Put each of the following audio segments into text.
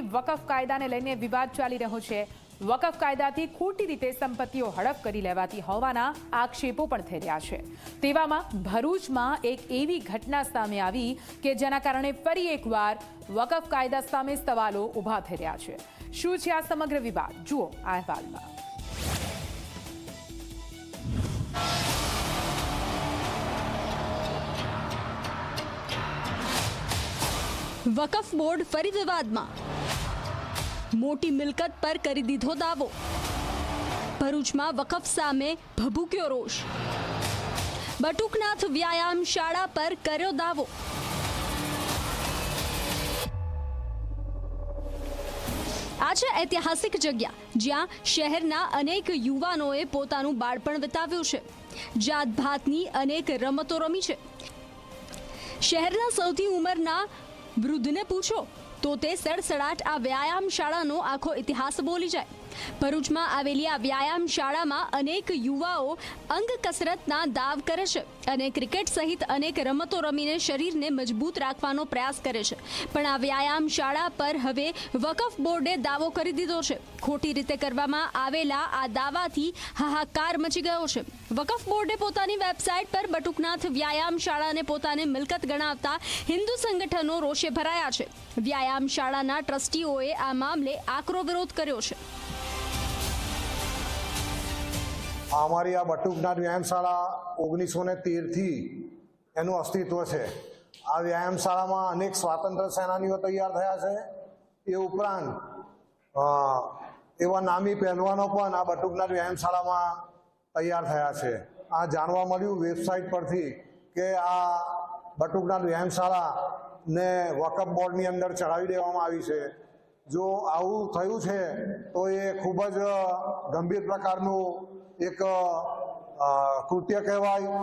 વર્ષોથી વકફ કાયદાને લઈને વિવાદ ચાલી રહ્યો છે. વકફ કાયદાથી ખોટી રીતે સંપત્તિઓ હડપ કરી લેવાતી હોવાના આક્ષેપો પણ થઈ રહ્યા છે. તેવામાં ભરૂચમાં એક એવી ઘટના સામે આવી કે જેના કારણે ફરી એકવાર વકફ કાયદા સામે સવાલો ઊભા થઈ રહ્યા છે. શું છે આ સમગ્ર વિવાદ? જુઓ આ અહેવાલમાં. વકફ બોર્ડ ફરી વિવાદમાં. મોટી મિલકત પર કરી દીધો દાવો. ભરૂચમાં વકફ સામે ભભૂક્યો રોષ. બટુકનાથ વ્યાયામ શાળા પર કર્યો દાવો. આ છે ઐતિહાસિક જગ્યા, જ્યાં શહેરના અનેક યુવાનોએ પોતાનું બાળપણ વિતાવ્યું છે. જાત ભાતની અનેક રમતો રમી છે. શહેરના સૌથી ઉંમરના વૃદ્ધને પૂછો તો તે સડસડાટ આ વ્યાયામ શાળાનો આખો ઇતિહાસ બોલી જાય. ભરૂચમાં આવેલી આ વ્યાયામ શાળામાં અનેક યુવાઓ અંગ કસરતના દાવ કરે છે અને ક્રિકેટ સહિત અનેક રમતો રમીને શરીરને મજબૂત રાખવાનો પ્રયાસ કરે છે. પણ આ વ્યાયામ શાળા પર હવે વકફ બોર્ડે દાવો કરી દીધો છે. ખોટી રીતે કરવામાં આવેલા આ દાવાથી હાહાકાર મચી ગયો છે. વકફ બોર્ડે પોતાની વેબસાઇટ પર બટુકનાથ વ્યાયામ શાળાને પોતાને મિલકત ગણાવતા હિન્દુ સંગઠનો રોષે ભરાયા છે. વ્યાયામ શાળાના ટ્રસ્ટીઓએ આ મામલે આકરો વિરોધ કર્યો છે. અમારી આ બટુકનાથ વ્યાયામશાળા ઓગણીસો ને તેરથી એનું અસ્તિત્વ છે. આ વ્યાયામશાળામાં અનેક સ્વાતંત્ર્ય સેનાનીઓ તૈયાર થયા છે. એ ઉપરાંત એવા નામી પહેલવાનો પણ આ બટુકનાથ વ્યાયામશાળામાં તૈયાર થયા છે. આ જાણવા મળ્યું વેબસાઇટ પરથી કે આ બટુકનાથ વ્યાયામશાળાને વકફ બોર્ડની અંદર ચડાવી દેવામાં આવી છે. જો આવું થયું છે, તો એ ખૂબ જ ગંભીર પ્રકારનું એક કૃત્ય કહેવાય.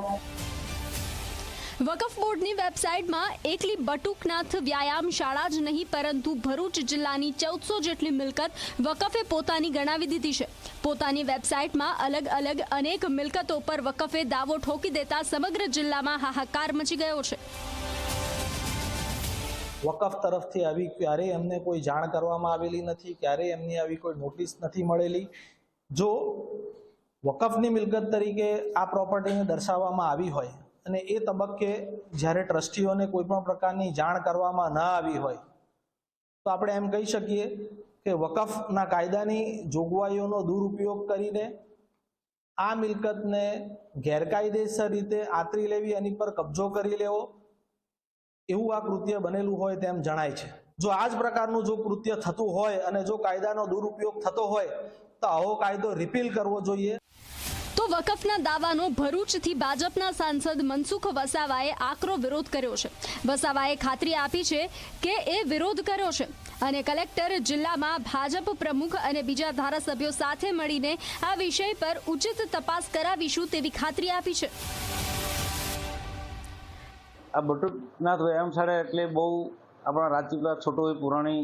વકફ બોર્ડની વેબસાઇટમાં એકલી બટુકનાથ વ્યાયામ શાળા જ નહીં, પરંતુ ભરૂચ જિલ્લાની ચૌદસો જેટલી મિલકત વકફે પોતાની ગણાવી દીધી છે. પોતાની વેબસાઇટમાં અલગ અલગ અનેક મિલકતો પર વકફે દાવો ઠોકી દેતા સમગ્ર જિલ્લામાં હાહાકાર મચી ગયો છે. વકફ તરફથી આવી ક્યારેય એમને કોઈ જાણ કરવામાં આવેલી નથી, ક્યારેય એમની આવી કોઈ નોટિસ નથી મળેલી. જો વકફની મિલકત તરીકે આ પ્રોપર્ટીને દર્શાવવામાં આવી હોય અને એ તબક્કે જ્યારે ટ્રસ્ટીઓને કોઈ પણ પ્રકારની જાણ કરવામાં ન આવી હોય, તો આપણે એમ કહી શકીએ કે વકફના કાયદાની જોગવાઈઓનો દુરુપયોગ કરીને આ મિલકતને ગેરકાયદેસર રીતે આતરી લેવી, એની પર કબજો કરી લેવો એવું આ કૃત્ય બનેલું હોય તેમ જણાય છે. જો આ જ પ્રકારનું જો કૃત્ય થતું હોય અને જો કાયદાનો દુરુપયોગ થતો હોય, તો આવો કાયદો રિપીલ કરવો જોઈએ. તો વકફના દાવાનો ભરૂચથી ભાજપના સાંસદ મનસુખ વસાવાએ આકરો વિરોધ કર્યો છે. વસાવાએ ખાતરી આપી છે કે એ વિરોધ કર્યો છે અને કલેક્ટર જિલ્લામાં ભાજપ પ્રમુખ અને બીજા ધારાસભ્યો સાથે મળીને આ વિષય પર ઉચિત તપાસ કરાવીશું તેવી ખાતરી આપી છે. આ બટુકનાથ વ્યાયામશાળા એટલે બહુ આપણા રાજપીપળા છોટો પુરાણી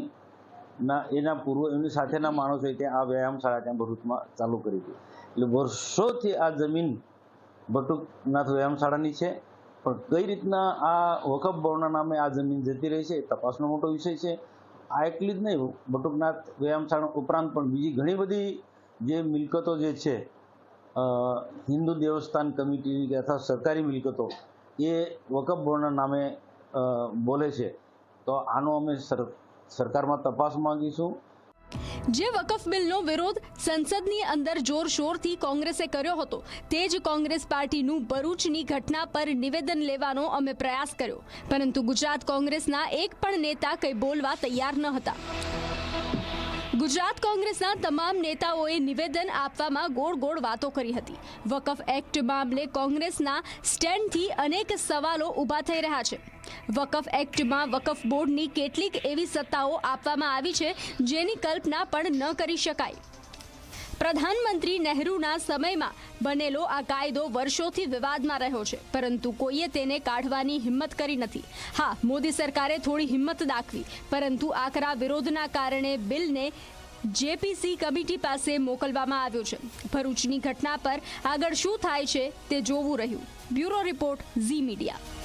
ના એના પૂર્વ, એમની સાથેના માણસોએ ત્યાં આ વ્યાયામશાળા ત્યાં ભરૂચમાં ચાલુ કરી હતી. એટલે વર્ષોથી આ જમીન બટુકનાથ વ્યાયામશાળાની છે. પણ કઈ રીતના આ વકફ બોર્ડના નામે આ જમીન જતી રહી છે એ તપાસનો મોટો વિષય છે. આ એકલી જ નહીં, બટુકનાથ વ્યાયામશાળા ઉપરાંત પણ બીજી ઘણી બધી જે મિલકતો જે છે હિન્દુ દેવસ્થાન કમિટીની કે અથવા સરકારી મિલકતો એ વકફ બોર્ડના નામે બોલે છે. તો આનો અમે સર, સરકારમાં તપાસ માંગીશું. જે વકફ બિલનો વિરોધ સંસદની અંદર જોરશોરથી કોંગ્રેસે કર્યો હતો, તે જ કોંગ્રેસ પાર્ટીનું ભરૂચની ઘટના પર નિવેદન લેવાનો અમે પ્રયાસ કર્યો. પરંતુ ગુજરાત કોંગ્રેસના એક પણ નેતા કંઈ બોલવા તૈયાર ન હતા. ગુજરાત કોંગ્રેસના તમામ નેતાઓએ નિવેદન આપવામાં ગોળ ગોળ વાતો કરી હતી. વકફ એક્ટ મામલે કોંગ્રેસના સ્ટેન્ડથી અનેક સવાલો ઊભા થઈ રહ્યા છે. વકફ એક્ટમાં વકફ બોર્ડની કેટલીક એવી સત્તાઓ આપવામાં આવી છે જેની કલ્પના પણ ન કરી શકાય. પ્રધાનમંત્રી નહેરુના સમયમાં બનેલો આ કાયદો વર્ષોથી વિવાદમાં રહ્યો છે, પરંતુ કોઈએ તેને કાઢવાની હિંમત કરી નથી. હા, મોદી સરકારે થોડી હિંમત દાખવી, પરંતુ આકરા વિરોધના કારણે બિલને જેપીસી કમિટી પાસે મોકલવામાં આવ્યો છે. ભરૂચની ઘટના પર આગળ શું થાય છે તે જોવું રહ્યું. Bureau report Zee media.